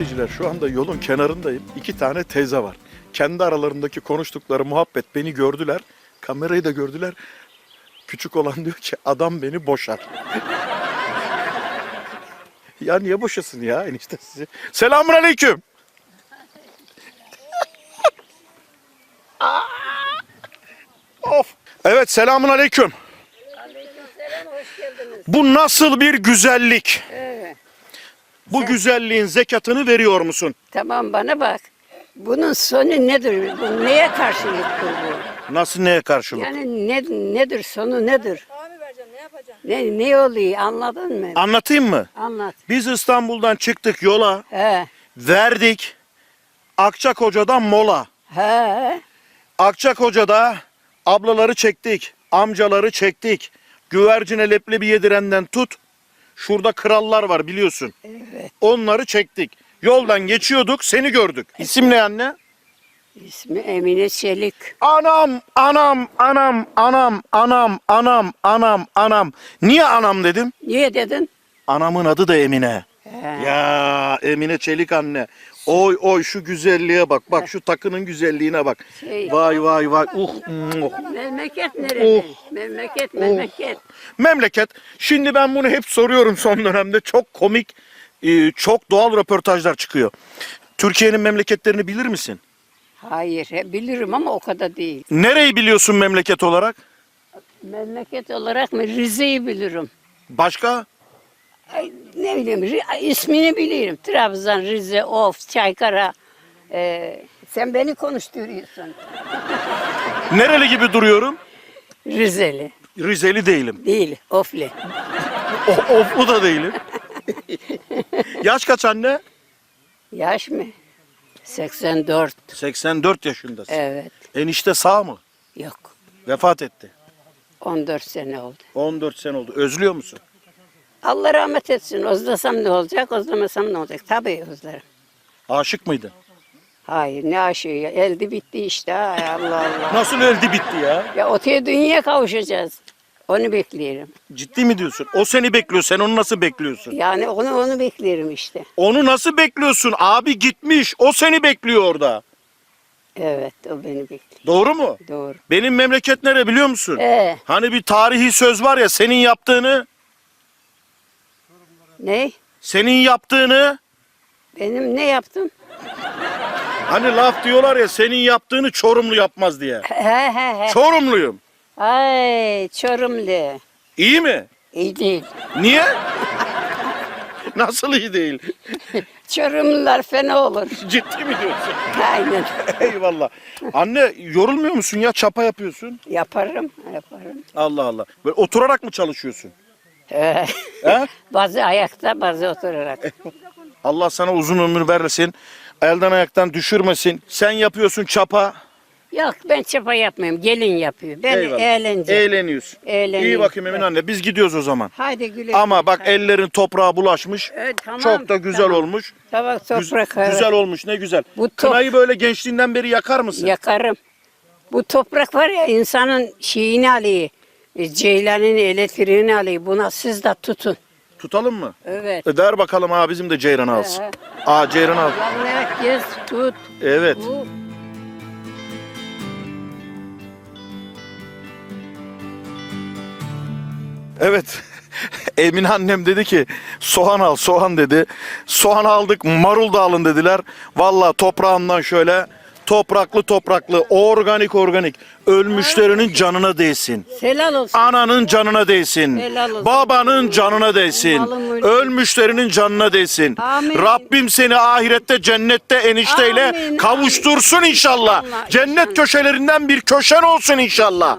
Dinleyiciler şu anda yolun kenarındayım. İki tane teyze var. Kendi aralarındaki konuştukları muhabbet beni gördüler. Kamerayı da gördüler. Küçük olan diyor ki adam beni boşar. ya niye boşasın ya enişte sizi? Selamun aleyküm. of. Evet selamun aleyküm. Bu nasıl bir güzellik? Evet. Bu güzelliğin zekatını veriyor musun? Tamam bana bak. Bunun sonu nedir? Bu neye karşılıktır bu? Nasıl neye karşılık? Yani ne, nedir sonu nedir? Ne, ne oluyor anladın mı? Anlatayım mı? Anlat. Biz İstanbul'dan çıktık yola, He. verdik. Akçakoca'dan mola. He. Akçakoca'da ablaları çektik, amcaları çektik. Güvercine leblebi yedirenden tut. Şurada krallar var biliyorsun. Evet. Onları çektik. Yoldan geçiyorduk, seni gördük. İsim ne anne? İsmi Emine Çelik. Anam, anam, anam, anam, anam, anam, anam, anam. Niye anam dedim? Niye dedin? Anamın adı da Emine. Ya Emine Çelik anne. Oy oy şu güzelliğe bak. Bak şu takının güzelliğine bak. Şey- Vay vay vay. Uh, muh. Memleket neresi? Memleket, memleket. Memleket. Şimdi ben bunu hep soruyorum son dönemde. Çok komik, e, çok doğal röportajlar çıkıyor. Türkiye'nin memleketlerini bilir misin? Hayır, he, bilirim ama o kadar değil. Nereyi biliyorsun memleket olarak? Memleket olarak mı? Rize'yi bilirim. Başka? Ne bileyim, ismini bilirim. Trabzon, Rize, Of, Çaykara. Ee, sen beni konuşturuyorsun. Nereli gibi duruyorum? Rizeli. Rizeli değilim. Değil, Ofli. O, oflu da değilim. Yaş kaç anne? Yaş mı? 84. 84 yaşındasın. Evet. Enişte sağ mı? Yok. Vefat etti. 14 sene oldu. 14 sene oldu. Özlüyor musun? Allah rahmet etsin. Özlesem ne olacak, özlemesem ne olacak? Tabii özlerim. Aşık mıydın? Hayır ne aşığı ya. Elde bitti işte. Ay Allah Allah. Nasıl öldü bitti ya? Ya öteye dünyaya kavuşacağız. Onu bekliyorum. Ciddi mi diyorsun? O seni bekliyor. Sen onu nasıl bekliyorsun? Yani onu onu bekliyorum işte. Onu nasıl bekliyorsun? Abi gitmiş. O seni bekliyor orada. Evet o beni bekliyor. Doğru mu? Doğru. Benim memleket nere biliyor musun? Ee, Hani bir tarihi söz var ya senin yaptığını, ne? senin yaptığını, Benim ne yaptım? hani laf diyorlar ya senin yaptığını Çorumlu yapmaz diye. He he he. Çorumluyum. Ay Çorumlu. İyi mi? İyi değil. Niye? Nasıl iyi değil? Çorumlular fena olur. Ciddi mi diyorsun? Aynen. Eyvallah. Anne yorulmuyor musun ya? Çapa yapıyorsun. Yaparım, yaparım. Allah Allah. Böyle oturarak mı çalışıyorsun? He? bazı ayakta, bazı oturarak. Allah sana uzun ömür versin. Elden ayaktan düşürmesin. Sen yapıyorsun çapa. Yok ben çapa yapmıyorum. Gelin yapıyor. Ben Eyvallah. eğlence. Eğleniyorsun. Eğleniyorum. İyi bakayım Emin anne. Biz gidiyoruz o zaman. Haydi güle Ama güle. bak ellerin toprağa bulaşmış. Evet, tamam, Çok da güzel tamam. olmuş. Tabak Güz- toprak. evet. güzel olmuş ne güzel. Bu top- Kınayı böyle gençliğinden beri yakar mısın? Yakarım. Bu toprak var ya insanın şeyini alıyor. E, Ceylanın elektriğini alıyor. Buna siz de tutun. Tutalım mı? Evet. E der bakalım ha bizim de Ceyran alsın. Ee. Aa Ceyran al. Gez, tut. Evet. Bu Evet. Emin annem dedi ki soğan al soğan dedi. Soğan aldık marul da alın dediler. Valla toprağından şöyle topraklı topraklı organik organik ölmüşlerinin canına değsin. helal olsun. Ananın canına değsin. Helal olsun. Babanın canına değsin. Mülküm. Ölmüşlerinin canına değsin. Amin. Rabbim seni ahirette cennette enişteyle Amin, kavuştursun inşallah. İnşallah, Cennet inşallah. köşelerinden bir köşen olsun inşallah.